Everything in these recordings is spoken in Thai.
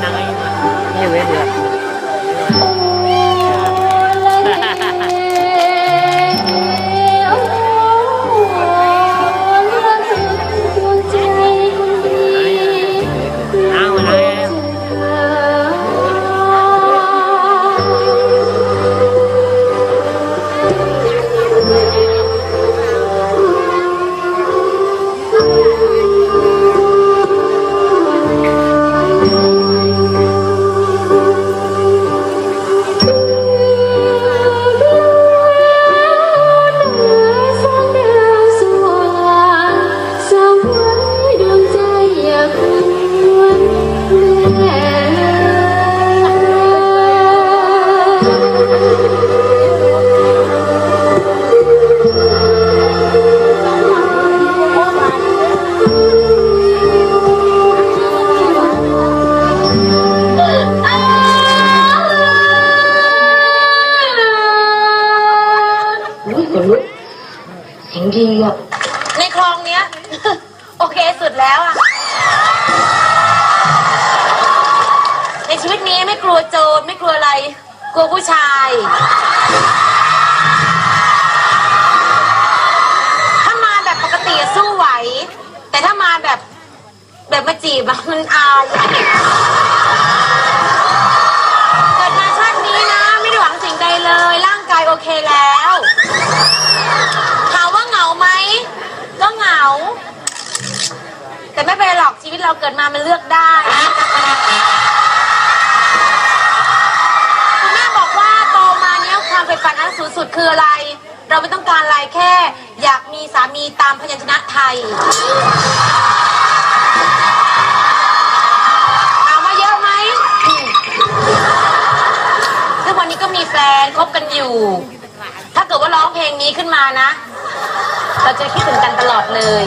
哪个银行你以为是？ ในคลองเนี้ย โอเคสุดแล้วอะในชีวิตนี้ไม่กลัวโจรไม่กลัวอะไร กลัวผู้ชาย ถ้ามาแบบปกติอะสู้ไหว แต่ถ้ามาแบบแบบมาจีบอะมันอายเกิดมาชาตินี้นะ ไม่ได้หวังสิ่งใดเลย ร่างกายโอเคแล้ว ถามว่าเหงาไหม ก็เหงา แต่ไม่เป็นไรหรอกชีวิตเราเกิดมามันเลือกได้คุณแม่บอกว่าโตมาเนี้ยความใฝ่ฝันอันสูงสุดคืออะไร เราไม่ต้องการอะไรแค่ อยากมีสามีตามพยัญชนะไทยถามว่าเยอะไหมอืมซึ่งวันนี้ก็มีแฟนคบกันอยู่ ถ้าเกิดว่าร้องเพลงนี้ขึ้นมานะ เราจะคิดถึงกันตลอดเลย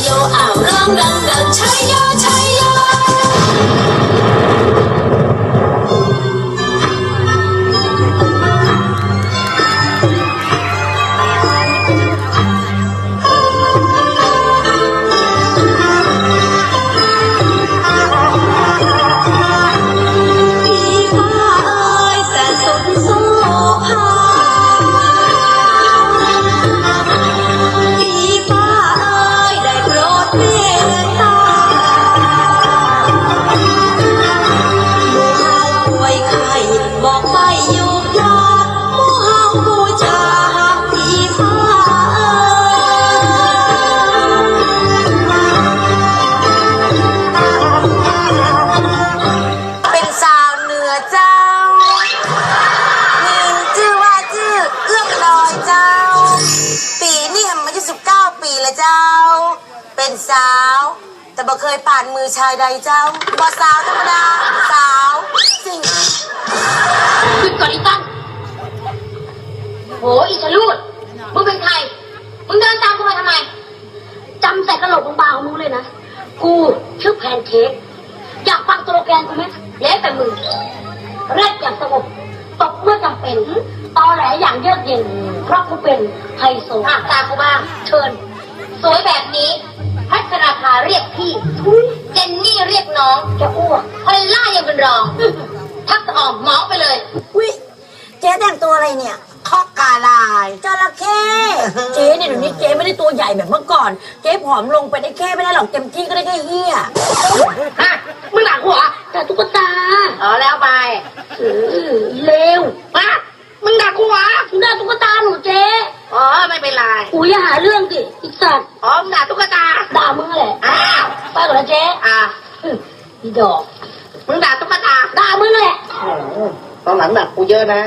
โย เจ้ามีชื่อว่าชื่อเอื้อมลอยเจ้า ปีนี่ทำมาอายุสิบเก้าปีแล้วเจ้า เป็นสาว แต่บ่เคยผ่านมือชายใดเจ้าบ่สาวธรรมดาสาวสิ่งหยุดก่อนอีตั้งโหอีชะลูดมึงเป็นใคร มึงเดินตามกูมาทำไมจำแต่กระโหลกบางๆของมึงเลยนะ กูชื่อแพนเค้กอยากฟังสโลแกนกูไหมแล้วแต่มึง แรกอย่างสงบตกเมื่อจำเป็นตอแหลอย่างเยือกเย็นเพราะกูเป็นไฮโซอะตากูบ้าง เชิญ สวยแบบนี้ พัชราภาเรียกพี่เจนนี่เรียกน้องจะอ้วกพอลล่ายังเป็นรอง ทักษะออกหมองไปเลยวิเจ๊แต่งตัวอะไรเนี่ย คอกกาลายจระเข้เจ๊เนี่ยเดี๋ยวนี้เจ๊ไม่ได้ตัวใหญ่แบบเมื่อก่อน เจ๊ผอมลงไปได้แค่ไม่ได้หรอกเต็มที่ก็ได้แค่เฮียฮะมึงด่ากูเหรอแต่ตุ๊กตาอ๋อแล้วไปเลวฮะมึงด่ากูเหรอมึงได้ตุ๊กตาหนูเจ๊อ๋อไม่เป็นไรอุ้ยอย่าหาเรื่องสิอีสัตว์อ๋อมึงด่าตุ๊กตาด่ามึงแหละอ้าวไปก่อนนะเจ๊อะอีดอกมึงด่าตุ๊กตาด่ามึงแหละตอนหลังหนักกูเยอะนะ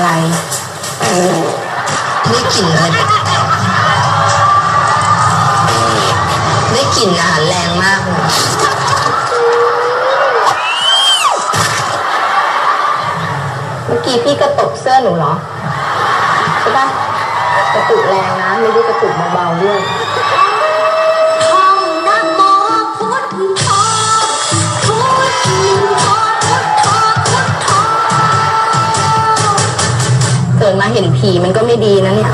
อะไรได้กลิ่นอะไรได้กลิ่นอาหารแรงมากเลยเมื่อกี้พี่กระตกเสื้อหนูเหรอ ใช่ปะกระตุกแรงนะ ไม่ได้กระตุกเบาๆด้วย ผีมันก็ไม่ดีนะเนี่ย